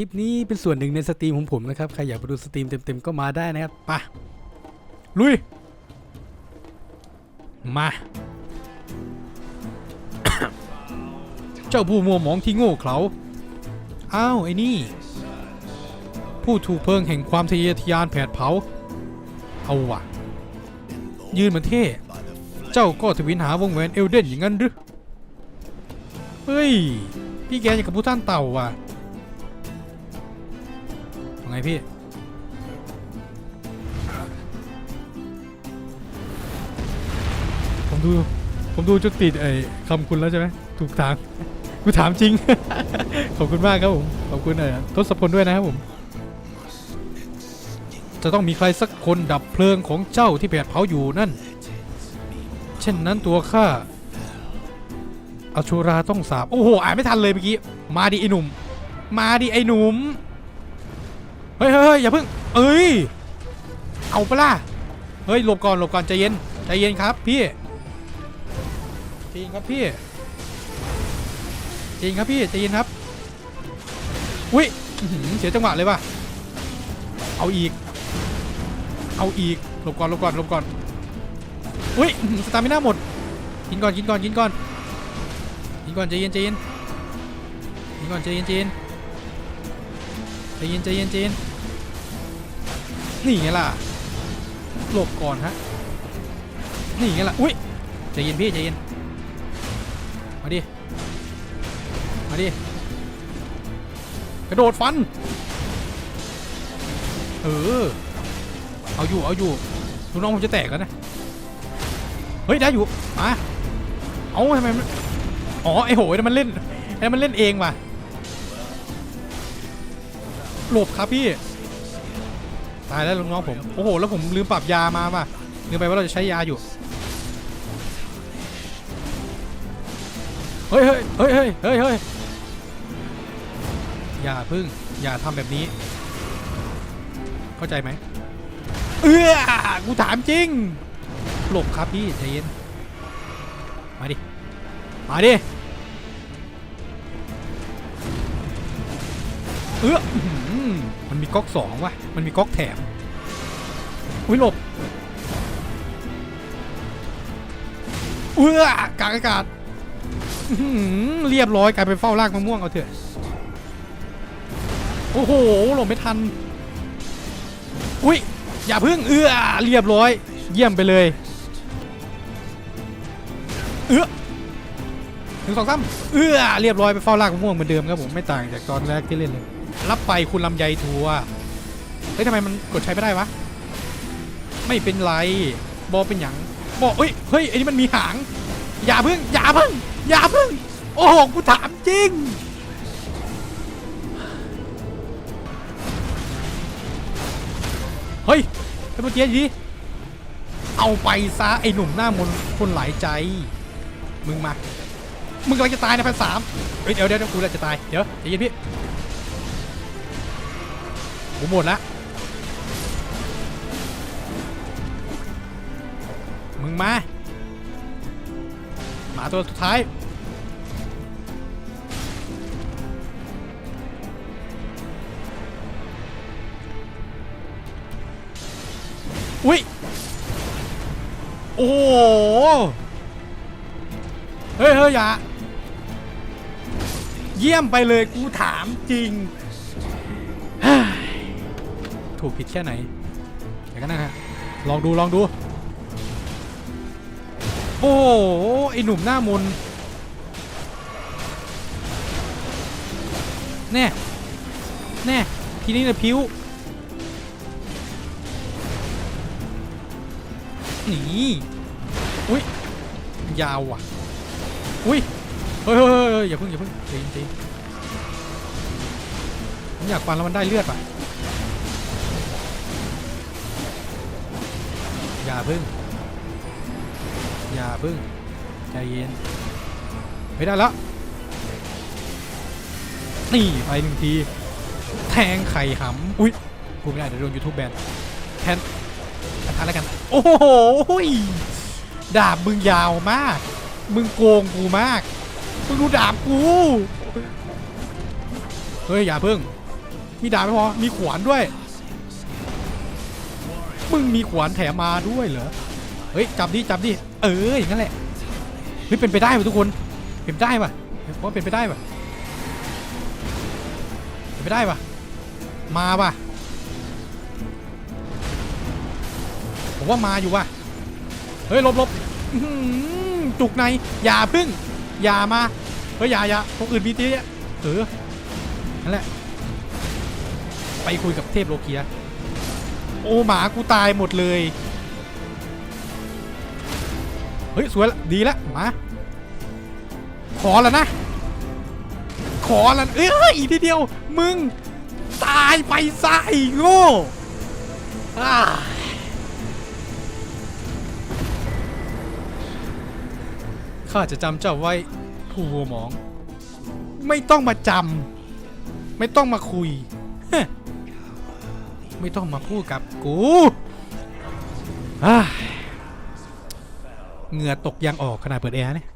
ลิปนี้เป็นส่วนหนึ่งในสตรีมของผมนะครับ ใครอยากไปดูสตรีมเต็มๆก็มาได้นะครับปะลุย มา เจ้าผู้มัวหมองที่โง่เขลาอ้าวไอ้นี่ ผู้ถูกเพลิงแห่งความทะเยอทะยานแผดเผา เอาวะยืนเหมือนเท่ เจ้าก็ทวินหาวงแหวนเอลเดนอย่างนั้นหรือ เฮ้ย พี่แกอย่างกับผู้ท่านเต่าว่ะ ไงพี่ ผมดู ผมดูจะติดไอ้คำคุณแล้วใช่ไหมถูกทางกูถามจริง ขอบคุณมากครับผม ขอบคุณเอ่อทศพลด้วยนะครับผม จะต้องมีใครสักคนดับเพลิงของเจ้าที่แผดเผาอยู่นั่น เช่นนั้นตัวข้าอชูราต้องสาบ โอ้โห อ่านไม่ทันเลยเมื่อกี้ มาดิไอหนุ่ม มาดิไอหนุ่ม เฮ้ยเฮ้ยเฮ้ยอย่าเพิ่งเอ้ย เอาปะล่ะ เฮ้ยหลบก่อนหลบก่อนใจเย็นใจเย็นครับพี่ใจเย็นครับพี่ใจเย็นครับพี่ใจเย็นครับ อุ้ยเสียจังหวะเลยว่ะ เอาอีก เอาอีกหลบก่อนหลบก่อนหลบก่อน อุ้ยสตาร์ไม่น่าหมด กินก่อนกินก่อนกินก่อนกินก่อนใจเย็นใจเย็นกินก่อนใจเย็นใจเย็นใจเย็นใจเย็นใจเย็ นนี่ไงล่ะหลบก่อนฮะนี่ไงล่ะอุ้ยใจเย็นพี่ใจเย็นมาดิมาดิกระโดดฟันเออเอาอยู่เอาอยู่ลูกน้องผมจะแตกแล้วนะเฮ้ยได้อยู่มาเอาทำไมมันอ๋อไอโหยมันเล่นไอมันเล่นเองว่ะหลบครับพี่ ตายแล้วลุงน้องผม โอ้โห แล้วผมลืมปรับยามาว่ะลืมไปว่าเราจะใช้ยาอยู่ เฮ้ยเฮ้ยเฮ้ยเฮ้ยเฮ้ยเฮ้ยอย่าพึ่ง อย่าทำแบบนี้ เข้าใจไหม เอื้อกูถามจริง หลบครับพี่ใจเย็น มาดิ มาดิ เอ้อ มันมีก๊อกสองว่ะ มันมีก๊อกแถม อุ้ยหลบเอื้อกางอากาศเรียบร้อยกลายเป็นเฝ้าลากมะม่วงเอาเถอะ โอ้โหหลบไม่ทัน อุ้ยอย่าพึ่งเอื้อเรียบร้อย เยี่ยมไปเลย เอื้อหนึ่งสองสามเอื้อเรียบร้อยไปเฝ้าลากมะม่วงเหมือนเดิมครับผมไม่ต่างจากตอนแรกที่เล่นเลย รับไปคุณลำไยทัวเฮ้ยทำไมมันกดใช้ไม่ได้วะ ไม่เป็นไรบอเป็นหยังบอเฮ้ยเฮ้ยไอ้นี่มันมีหาง อย่าพึ่งอย่าพึ่งอย่าพึ่งโอ้โหกูถามจริงเฮ้ยไอ้เมื่อกี้ดีเอาไปซะไอ้หนุ่มหน้ามนคนหลายใจ มึงมา มึงกำลังจะตายในพันสามเฮ้ยเดี๋ยวเดี๋ยวกูจะตาย เดี๋ยวใจเย็นพี่ กูหมดละมึงมาหมาตัวสุดท้ายอุ้ย โอ้โห เฮ้ยเฮ้ยอย่า เยี่ยมไปเลยกูถามจริง ถูกผิดแค่ไหนเดี๋ยวกันนะฮะลองดูลองดู โอ้โหไอหนุ่มหน้ามนแน่แน่ทีนี้นะพิ้วหนีอุ้ยยาวว่ะอุ้ยเฮ้ยเฮ้ยเฮ้ยเฮ้ยอย่าเพิ่งอย่าเพิ่งจริงจริงผมอยากฟันแล้วมันได้เลือดป่ะ อย่าพิ่ง อย่าพิ่ง ใจเย็นไม่ได้แล้วนี่ไปหนึ่งที แทงไข่หำอุ้ยพูดไม่ได้เดี๋ยวโดนยูทูบแบนแทนกันทันแล้วกัน โอ้โหดาบมึงยาวมาก มึงโกงกูมาก มึงดูดาบกู เฮ้ย อย่าเพิ่ง มีดาบไม่พอ มีขวานด้วย มึงมีขวานแถมมาด้วยเหรอ เฮ้ยจับดิจับดิ เอออย่างนั้นแหละเฮ้ยเป็นไปได้ป่ะทุกคน เป็นไปได้ป่ะผมว่าเป็นไปได้ป่ะเป็นไปได้ป่ะ มาป่ะ ผมว่ามาอยู่ว่ะ เฮ้ยลบลบจุกใน อย่าพึ่ง อย่ามา เฮ้ยอย่าอย่าตรงอื่นมีทีเนี่ยเออนั่นแหละ ไปคุยกับเทพโลเกีย โอ้หมากูตายหมดเลย เฮ้ย สวยละดีละหมาขอแล้วนะ ขอแล้วเอ้ยอีกทีเดียว มึง ตายไปซะไอ้โง่ข้าจะจำเจ้าไว้ผู้วัวหมอง ไม่ต้องมาจำไม่ต้องมาคุยฮ ไม่ต้องมาพูดกับกูอ่าเหงื่อตกยังออกขนาดเปิดแอร์เนี่ย